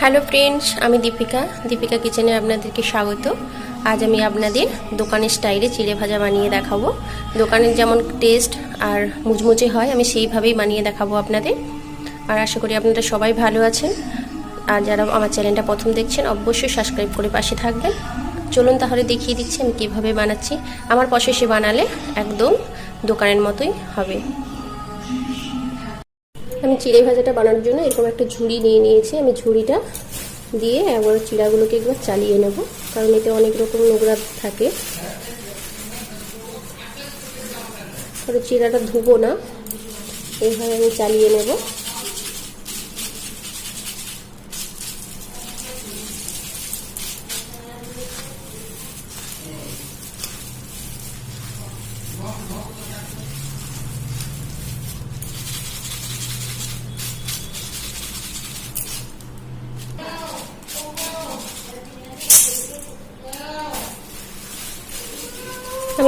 Hello friends আমি দীপিকা। দীপিকা কিচেনে আপনাদেরকে স্বাগত। আজ আমি আপনাদের দোকানের স্টাইলে চিড়ে ভাজা বানিয়ে দেখাবো। দোকানের যেমন টেস্ট আর মুচমুচে হয়, আমি সেইভাবেই বানিয়ে দেখাবো আপনাদের। আর আশা করি আপনারা সবাই ভালো আছেন। আর যারা আমার চ্যানেলটা প্রথম দেখছেন, অবশ্যই সাবস্ক্রাইব করে পাশে থাকবেন। চলুন তাহলে দেখিয়ে দিচ্ছি আমি কীভাবে বানাচ্ছি। আমার প্রসেসে বানালে একদম দোকানের মতোই হবে। আমি চিড়ে ভাজাটা বানানোর জন্য এরকম একটা ঝুড়ি নিয়ে নিয়েছি। আমি ঝুড়িটা দিয়ে একবার চিড়াগুলোকে একবার চালিয়ে নেব, কারণ এতে অনেক রকম নোংরা থাকে। কারণ চিড়াটা ধুবো না, এইভাবে আমি চালিয়ে নেব।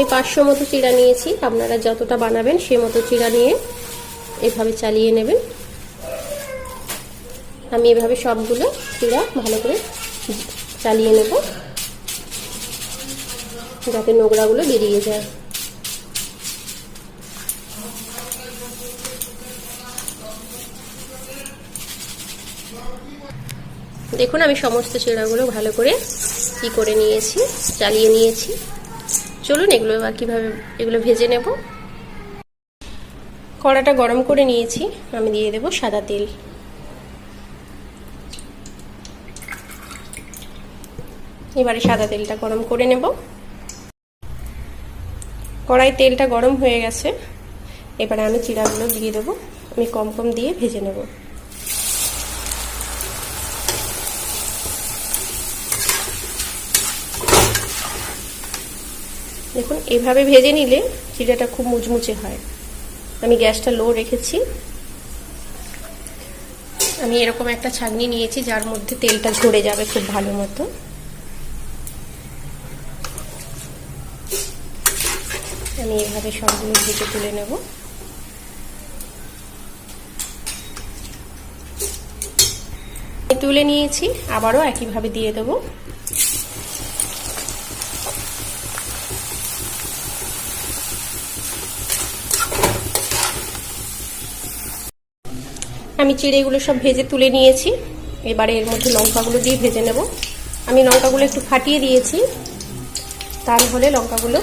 আমি পাঁচশো মতো চিড়া নিয়েছি। আপনারা যতটা বানাবেন সে মতো চিড়া নিয়ে এভাবে চালিয়ে নেবেন। আমি এভাবে সবগুলো চিড়া ভালো করে চালিয়ে নেব, যাতে নোংরাগুলো বেরিয়ে যায়। দেখুন, আমি সমস্ত চিড়াগুলো ভালো করে কি করে নিয়েছি, চালিয়ে নিয়েছি। চলুন এগুলো এবার কীভাবে এগুলো ভেজে নেব। কড়াটা গরম করে নিয়েছি, আমি দিয়ে দেব সাদা তেল। এবারে সাদা তেলটা গরম করে নেব। কড়াই তেলটা গরম হয়ে গেছে, এবারে আমি চিড়াগুলো দিয়ে দেবো, আমি কম কম দিয়ে ভেজে নেব। দেখুন, এভাবে ভেজে নিলে চিড়াটা খুব মুচমুচে হয়। আমি গ্যাসটা লো রেখেছি। আমি এরকম একটা ছাগনি নিয়েছি যার মধ্যে তেলটা ঝরে যাবে খুব ভালো মতো। আমি এভাবে সবগুলো ভেজে তুলে নেব। তুলে নিয়েছি, আবারও একইভাবে দিয়ে দেবো। আমি চিড়েগুলো সব ভেজে তুলে নিয়েছি। এবারে এর মধ্যে লঙ্কাগুলো দিয়ে ভেজে নেব। আমি লঙ্কাগুলো একটু ফাটিয়ে দিয়েছি। তাহলে লঙ্কাগুলো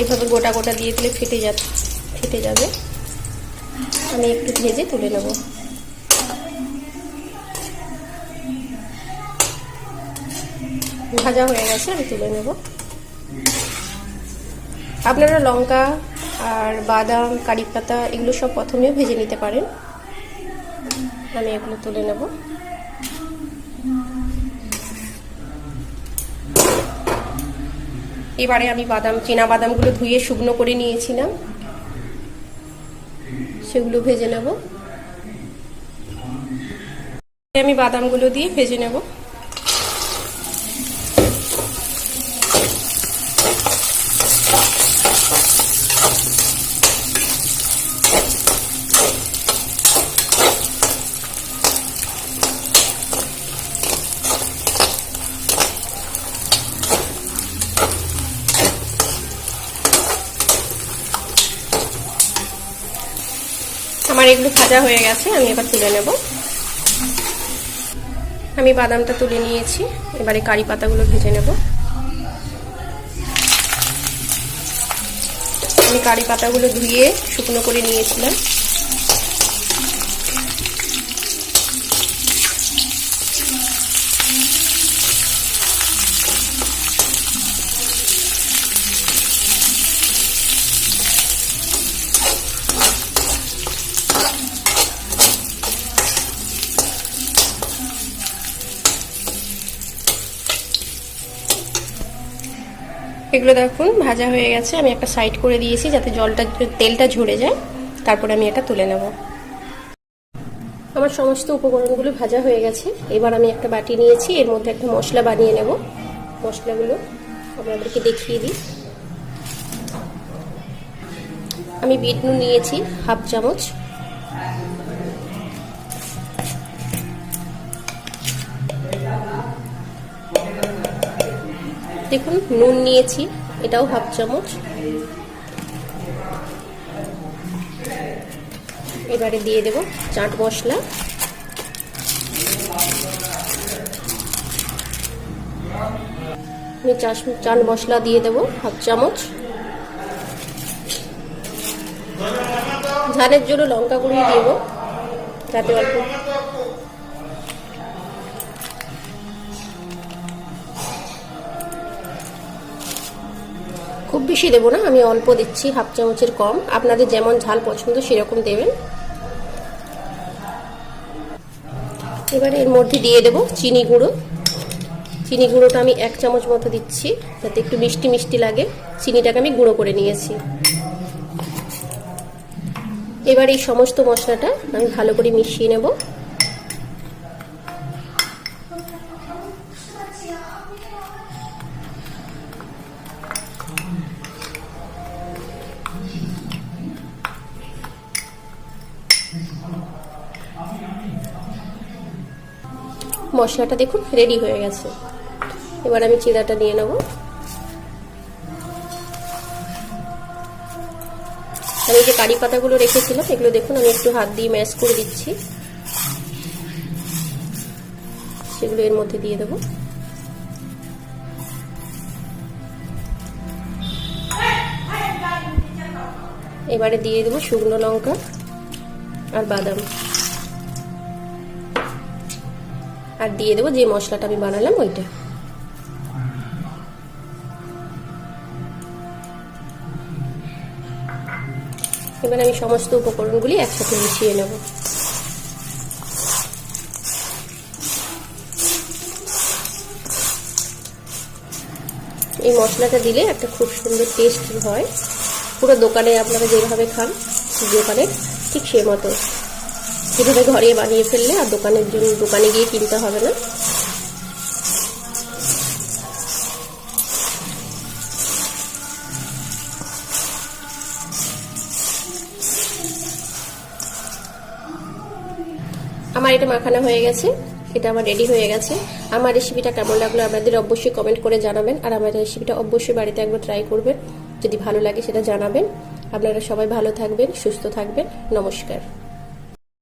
এভাবে গোটা গোটা দিয়ে দিলে ফেটে যা, ফেটে যাবে। আমি একটু ভেজে তুলে নেব। ভাজা হয়ে গেছে, আমি তুলে নেব। আপনারা লঙ্কা আর বাদাম, কারি পাতা এগুলো সব প্রথমেও ভেজে নিতে পারেন। আমি এগুলো তুলে নেব। এবারে আমি বাদাম, চীনা বাদামগুলো ধুয়ে শুকনো করে নিয়েছিলাম। সেগুলো ভেজে নেব। আমি বাদামগুলো দিয়ে ভেজে নেব। আমার এগুলো ভাজা হয়ে গেছে, আমি এবার তুলে নেব। আমি বাদামটা তুলে নিয়েছি, এবারে কারি পাতাগুলো ভেজে নেব। আমি কারি পাতাগুলো ধুয়ে শুকনো করে নিয়েছিলাম। এগুলো দেখুন, ভাজা হয়ে গেছে। আমি একটা সাইড করে দিয়েছি যাতে জলটা, তেলটা ঝরে যায়। তারপরে আমি এটা তুলে নেব। আমার সমস্ত উপকরণগুলো ভাজা হয়ে গেছে। এবার আমি একটা বাটি নিয়েছি। এর মধ্যে একটা মশলা বানিয়ে নেব। মশলাগুলো আপনাদেরকে দেখিয়ে দিই। আমি বিট নুন নিয়েছি, হাফ চামচ। দেখুন, নুন নিয়েছি, এটাও হাফ চামচ। এবারে দিয়ে দেব চাট মশলা। আমি চাট মশলা দিয়ে দেব হাফ চামচ। ঝালের জন্য লঙ্কা গুঁড়ি দেব, যাতে অল্প খুব বেশি দেবো না, আমি অল্প দিচ্ছি, হাফ চামচের কম। আপনাদের যেমন ঝাল পছন্দ, সেরকম দেবেন। এবারে এর মধ্যে দিয়ে দেব চিনি গুঁড়ো। চিনি গুঁড়োটা আমি এক চামচ মতো দিচ্ছি, যাতে একটু মিষ্টি মিষ্টি লাগে। চিনিটাকে আমি গুঁড়ো করে নিয়েছি। এবার এই সমস্ত মশলাটা আমি ভালো করে মিশিয়ে নেব। মশলাটা দেখুন রেডি হয়ে গেছে। এবার আমি চিড়াটা নিয়ে নেব। আমি যে কারি পাতাগুলো রেখেছিলাম, এগুলো দেখুন, আমি একটু হাত দিয়ে ম্যাশ করে দিচ্ছি। সেগুলো এর মধ্যে দিয়ে দেবো। এবারে দিয়ে দেবো শুকনো লঙ্কা আর বাদাম। আর দিয়ে দেবো, যে মশলাটা আমি বানালাম ওইটা। এবার আমি সমস্ত উপকরণগুলি একসাথে মিশিয়ে নেব। এই মশলাটা দিলে একটা খুব সুন্দর টেস্ট হয়। পুরো দোকানে আপনারা যেভাবে খান দোকানে ঠিক সে মতো। এভাবে ঘরে বানিয়ে ফেললে আর দোকানের জন্য দোকানে গিয়ে কিনতে হবে না। আমার এটা মাখানো হয়ে গেছে, এটা আমার রেডি হয়ে গেছে। আমার রেসিপিটা কেমন লাগল আপনাদের অবশ্যই কমেন্ট করে জানাবেন, আর আমার রেসিপিটা অবশ্যই বাড়িতে একবার ট্রাই করবেন। যদি ভালো লাগে সেটা জানাবেন। আপনারা সবাই ভালো থাকবেন, সুস্থ থাকবেন। নমস্কার।